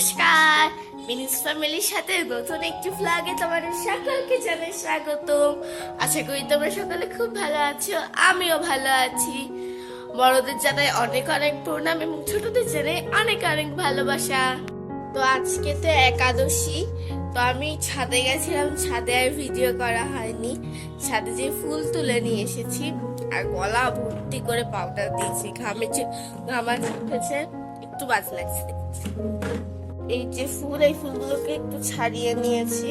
নমস্কার। মিনিস ফ্যামিলির সাথে নতুন একটি ফ্লাগে তোমাদের সকলকে জানাই স্বাগতম। আশা করি তোমরা সকলে খুব ভালো আছো, আমিও ভালো আছি। বড়দের জানাই অনেক অনেক প্রণাম এবং ছোটদের জানাই অনেক অনেক ভালোবাসা। তো আজকে তো একাদশী, তো আমি ছাদে গেছিলাম, ছাদে আর ভিডিও করা হয়নি। ছাদে যে ফুল তুলে নিয়ে এসেছি, আর গলা ভর্তি করে পাউডার দিয়েছি, ঘামে ঘামা উঠেছে একটু বাজ লাগছে এই যে ফুল, এই ফুলগুলোকে একটু ছাড়িয়ে নিয়েছি।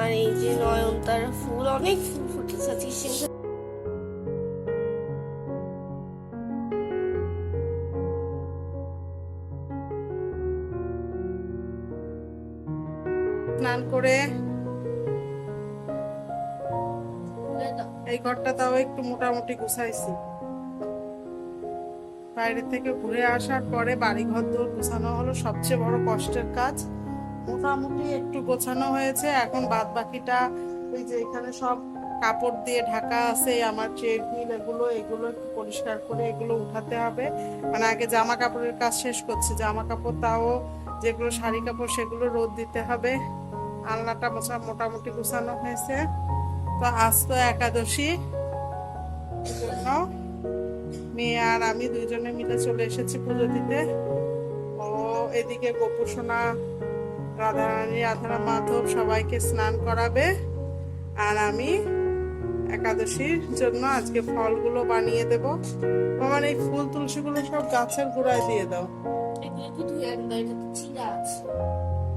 আর এই যে নয়নতারা ফুল, অনেক ফুল আজকে সেগুলো স্নান করে এই ঘরটা তাও একটু মোটামুটি গুছাইছি। বাইরে থেকে ঘুরে আসার পরে বাড়ি ঘর দৌড় গোছানো হলো সবচেয়ে বড় কষ্টের কাজ। মোটামুটি একটু গোছানো হয়েছে। এখন বাদ বাকিটা ওই যে এখানে সব কাপড় দিয়ে ঢাকা আছে আমার ট্রেডমিল এগুলো এগুলো একটু পরিষ্কার করে এগুলো উঠাতে হবে। মানে আগে জামা কাপড়ের কাজ শেষ করছি। জামা কাপড় তাও যেগুলো শাড়ি কাপড় সেগুলো রোদ দিতে হবে। আলনাটা মোছা মোটামুটি গুছানো হয়েছে। তো আজ তো একাদশী। জন্য মেয়ে আর আমি দুইজনে মিলে চলে এসেছি পুজো দিতে। ও এদিকে গোপুসোনা রাধারানী রাধারা মাধব সবাইকে স্নান করাবে। আর আমি একাদশীর জন্য আজকে ফলগুলো বানিয়ে দেব। আমার এই ফুল তুলসীগুলো সব গাছের গোড়ায় দিয়ে দাও।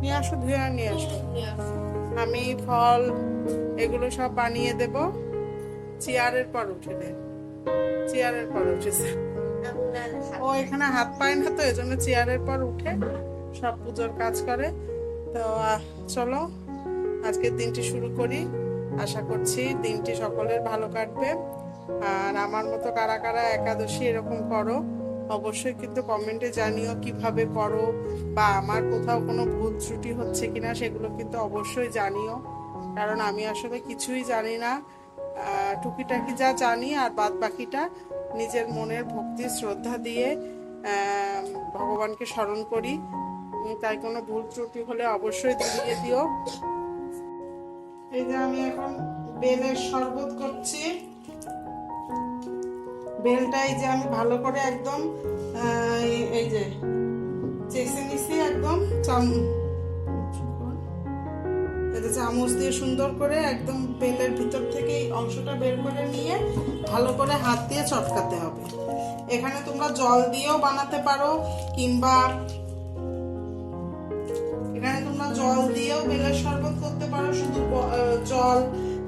নিয়ে আসো ধুয়ে আর নিয়ে আসো। আমি ফল এগুলো সব বানিয়ে দেব। চেয়ারের পর উঠে দে চেয়ারের পর উঠেছে। ও এখানে হাত পায় না তো, এজন্য চেয়ারের পর উঠে সব পুজোর কাজ করে। তো চলো, আজকের দিনটি শুরু করি। আশা করছি দিনটি সকলের ভালো কাটবে। আর আমার মতো কারা কারা একাদশী এরকম করো, অবশ্যই কিন্তু কমেন্টে জানিও কীভাবে করো, বা আমার কোথাও কোনো ভুল ত্রুটি হচ্ছে কিনা সেগুলো কিন্তু অবশ্যই জানিও। কারণ আমি আসলে কিছুই জানি না। টুকিটাকি যা জানি আর বাদ বাকিটা নিজের মনের ভক্তি, শ্রদ্ধা দিয়ে ভগবানকে স্মরণ করি। তাই কোনো ভুল ত্রুটি হলে অবশ্যই ধরিয়ে দিও। এই যে আমি এখন বেলের শরবত করছি। বেলটা এই যে আমি ভালো করে একদম এই যে চেষে নিছি একদম, চাম এটা চামচ দিয়ে সুন্দর করে একদম বেলের ভিতর থেকে এই অংশটা বের করে নিয়ে ভালো করে হাত দিয়ে চটকাতে হবে। এখানে তোমরা জল দিয়েও বানাতে পারো কিংবা এখানে তোমরা জল দিয়েও বেলের শরবত করতে পারো, শুধু জল,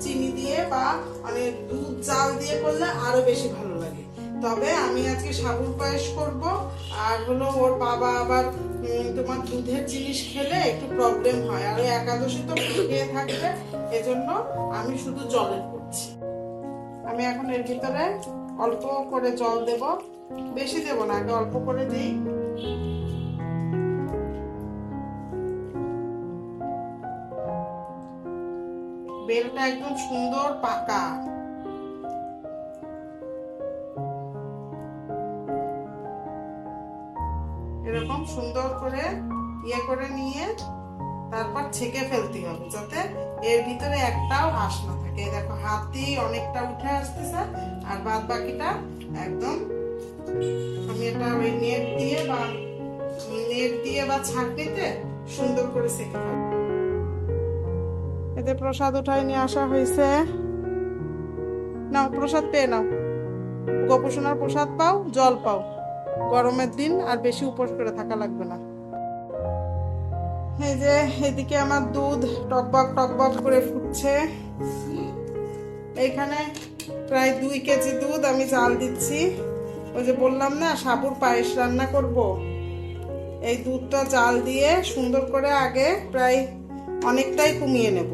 চিনি দিয়ে বা মানে দুধ, জাল দিয়ে করলে আরও বেশি ভালো লাগে। তবে আমি আজকে সাবুর পায়েস করব, আর হলো ওর বাবা আবার তোমার দুধের জিনিস খেলে একটু প্রবলেম হয়। আর ওই একাদশী তো খেয়ে থাকবে, এজন্য আমি শুধু জলের করছি আমি এখন এর ভিতরে অল্প করে জল দেব। বেশি দেব না, আগে অল্প করে দিই। বেলটা একদম সুন্দর পাকা। করে ইয়ে করে নিয়ে তারপর ছেঁকে ফেলতে হবে যাতে এর ভিতরে একটাও আঁশ না থাকে। দেখো, হাত দিয়ে অনেকটা উঠে আসতেছে আর বাদ বাকিটা একদম আমি এটা ওই নেট দিয়ে বা নেট দিয়ে বা ছাঁকনিতে সুন্দর করে ছেঁকে এতে প্রসাদ উঠাই নিয়ে আসা হয়েছে। নাও, প্রসাদ পেয়ে নাও। গোপোষণার প্রসাদ পাও, জল পাও। গরমের দিন আর বেশি উপোস করে থাকা লাগবে না। এই যে এদিকে আমার দুধ টকবক টকবক করে ফুটছে। এইখানে প্রায় দুই কেজি দুধ আমি জাল দিচ্ছি। ওই যে বললাম না, সাবুর পায়েস রান্না করব। এই দুধটা জাল দিয়ে সুন্দর করে আগে প্রায় অনেকটাই কমিয়ে নেব।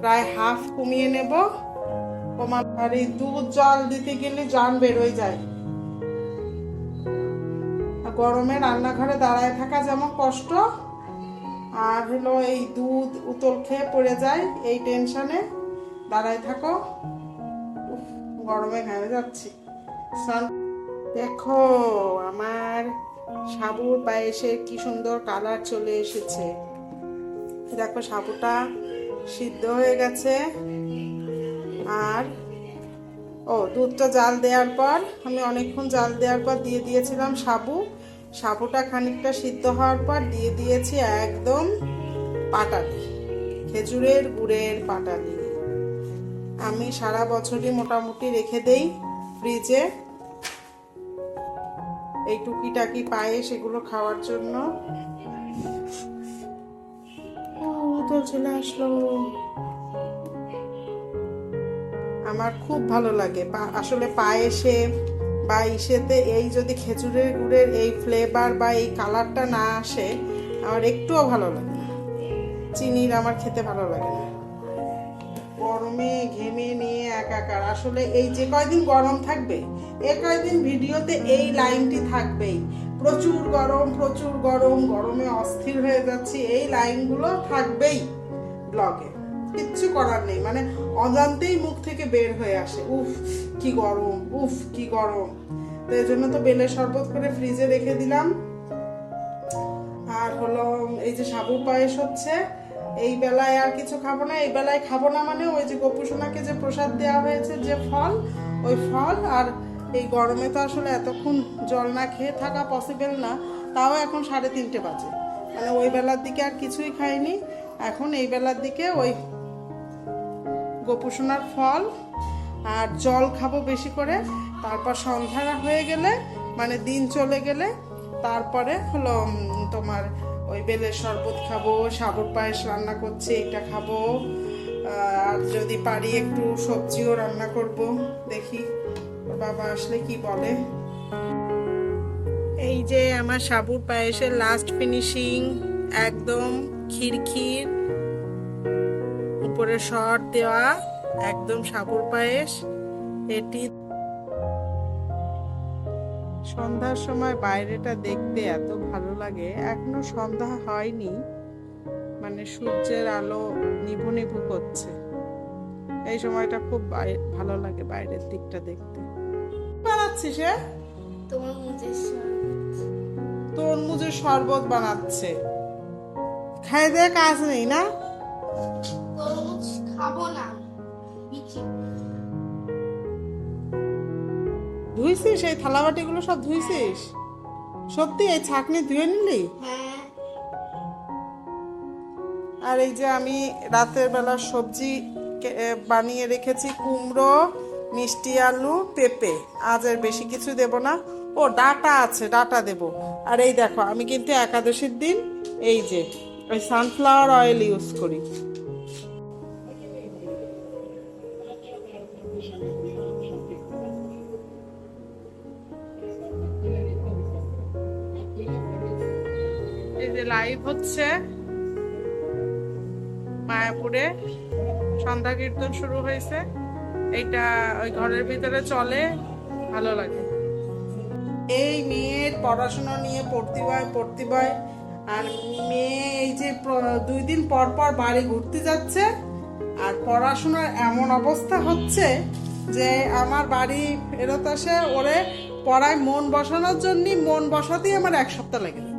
প্রায় হাফ কমিয়ে নেব। কমা আর এই দুধ জল দিতে গেলে জান বেরোয় যায়। গরমে রান্নাঘরে দাঁড়ায় থাকা যেমন কষ্ট, আর হলো এই দুধ উতল খেয়ে পড়ে যায়, এই টেনশনে দাঁড়ায় থাকো। গরমে ঘামে যাচ্ছি। স্নান দেখো, আমার সাবুর পায়েসের কি সুন্দর কালার চলে এসেছে। দেখো, সাবুটা সিদ্ধ হয়ে গেছে। আর, ও, দুধটা জাল দেওয়ার পর, আমি অনেকক্ষণ জাল দেওয়ার পর দিয়ে দিয়েছিলাম সাবু। সাবুটা খানিকটা সিদ্ধ হওয়ার পর দিয়ে দিয়েছি একদম পাটালি, খেজুরের গুড়ের পাটালি। আমি সারা বছরই মোটামুটি রেখে দেই ফ্রিজে। এই টুকিটাকি পায়েস এগুলো খাওয়ার জন্য। চলে আসলো। আমার খুব ভালো লাগে। আসলে পায়েসে বা ইসেতে এই যদি খেজুরের গুড়ের এই ফ্লেভার বা এই কালারটা না আসে, আমার একটুও ভালো লাগে না। চিনির আমার খেতে ভালো লাগে না। গরমে ঘেমে নিয়ে একাকার। আসলে এই যে কয়দিন গরম থাকবে, এ কয়দিন ভিডিওতে এই লাইনটি থাকবেই। প্রচুর গরম প্রচুর গরম, গরমে অস্থির হয়ে যাচ্ছি, এই লাইনগুলো থাকবেই ব্লগে। কিচ্ছু করার নেই। মানে অজান্তেই মুখ থেকে বের হয়ে আসে। উফ, কি গরম, উফ, কি গরম। তো এই জন্য তো বেলের শরবত করে ফ্রিজে রেখে দিলাম। আর হলো, এই যে সাবু পায়েস হচ্ছে, এই বেলায় আর কিছু খাব না। এই বেলায় খাব না মানে ওই যে গোপুসোনাকে যে প্রসাদ দেওয়া হয়েছে, যে ফল, ওই ফল। আর এই গরমে তো আসলে এতক্ষণ জল না খেয়ে থাকা পসিবল না। তাও এখন সাড়ে তিনটে বাজে। মানে ওই বেলার দিকে আর কিছুই খাইনি। এখন এই বেলার দিকে ওই গোপুসোনার ফল আর জল খাব বেশি করে। তারপর সন্ধ্যা হয়ে গেলে মানে দিন চলে গেলে, তারপরে হলো তোমার ওই বেলের শরবত খাব সাবর পায়েস রান্না করছে, এটা খাব। আর যদি পারি একটু সবজিও রান্না করব, দেখি বাবা আসলে কি বলে। এই যে আমার সাবুর পায়েসের লাস্ট ফিনিশিং একদম খিরখির। উপরে শর্ট দেওয়া একদম সাবুর পায়েস এটি সন্ধ্যার সময় বাইরেটা দেখতে এত ভালো লাগে। এখনও সন্ধ্যা হয়নি মানে সূর্যের আলো নিভু নিভু করছে। এই সময়টা খুব ভালো লাগে বাইরের দিকটা দেখতে। বানাচ্ছিস মুজের তরমুজের শরবত। বানাচ্ছে। খাই দেয় কাজ নেই না? তরমুজ খাব না। বিচি ধুইছিস? এই থালাবাটিগুলো সব ধুইছিস? সত্যি এই ছাকনি ধুয়ে নিলি? হ্যাঁ। আর এই যে আমি রাতের বেলা সবজি বানিয়ে রেখেছি কুমড়ো মিষ্টি আলু পেঁপে। আজ আর বেশি কিছু দেব না। ও ডাটা আছে ডাটা দেব। আর এই দেখো আমি কিন্তু একাদশীর দিন এই যে ওই সানফ্লাওয়ার অয়েল ইউজ করি। যে লাইভ হচ্ছে। মায়াপুরে সন্ধ্যা কীর্তন শুরু হয়েছে। এইটা ওই ঘরের ভিতরে চলে, ভালো লাগে। এই মেয়ের পড়াশোনা নিয়ে পড়তে হয় পড়তে হয় আর মেয়ে এই যে দুই দিন পর পর বাড়ি ঘুরতে যাচ্ছে আর পড়াশোনার এমন অবস্থা হচ্ছে যে আমার বাড়ি ফেরত আসে ওরে পড়ায় মন বসানোর জন্য মন বসাতেই আমার এক সপ্তাহ লেগে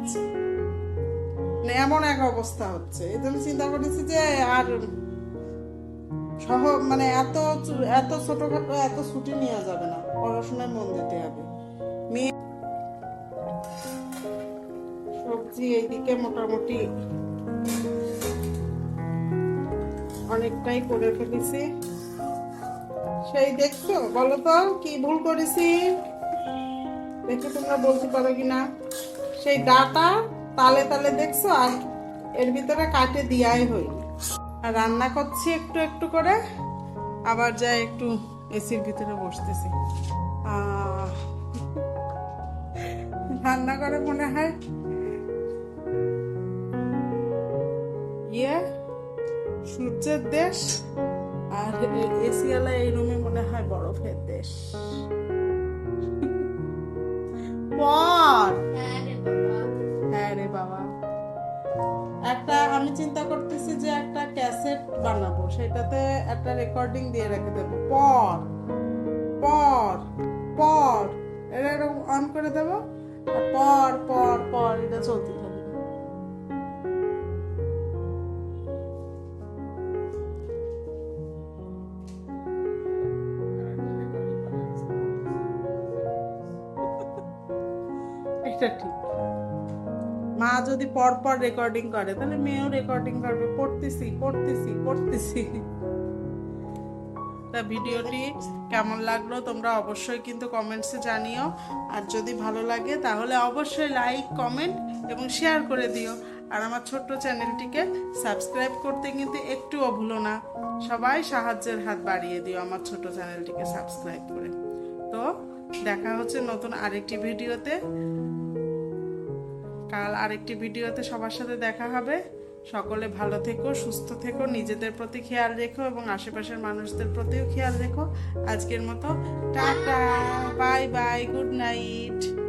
মানে এমন এক অবস্থা হচ্ছে। এই জন্য চিন্তা করেছি যে আর সহ মানে এত এত ছোটখাটো এত ছুটি নেওয়া যাবে না। পড়াশোনায় মন দিতে হবে। মেয়ে সবজি এইদিকে মোটামুটি অনেকটাই করে ফেলেছি। সেই দেখছ? বলো তো, কি ভুল করেছি? দেখে তোমরা বলতে পারো কিনা? সেই ডাটা তালে তালে দেখছ, আর এর ভিতরে কাটে দিয়াই হই। আর রান্না করছি একটু একটু করে, আবার যাই একটু এসির ভিতরে বসতেছি। রান্না করে মনে হয়? ইয়ে সূর্যের দেশ, আর এসিওয়ালা এই রুমে মনে হয় বরফের দেশ। চিন্তা করতেছি যে একটা ক্যাসেট বানাবো সেটাতে একটা রেকর্ডিং দিয়ে রেখে দেবো। পর পর পর এটা এরকম অন করে দেবো পর পর পর এটা চলতে থাকবে। এটা ঠিক। যদি পর পর রেকর্ডিং করে, তাহলে মেয়েও রেকর্ডিং করবে। পড়তেছি পড়তেছি পড়তেছি। তা ভিডিওটি কেমন লাগল তোমরা অবশ্যই কিন্তু কমেন্টসে জানিও। আর যদি ভালো লাগে, তাহলে অবশ্যই লাইক কমেন্ট এবং শেয়ার করে দিও। আর আমার ছোট্ট চ্যানেলটিকে সাবস্ক্রাইব করতে কিন্তু একটুও ভুলো না। সবাই সাহায্যের হাত বাড়িয়ে দিও আমার ছোট চ্যানেলটিকে সাবস্ক্রাইব করে। তো দেখা হচ্ছে নতুন আরেকটি ভিডিওতে। কাল আরেকটি ভিডিওতে সবার সাথে দেখা হবে। সকলে ভালো থেকো, সুস্থ থেকো, নিজেদের প্রতি খেয়াল রেখো এবং আশেপাশের মানুষদের প্রতিও খেয়াল রেখো। আজকের মতো tata, bye bye, good night.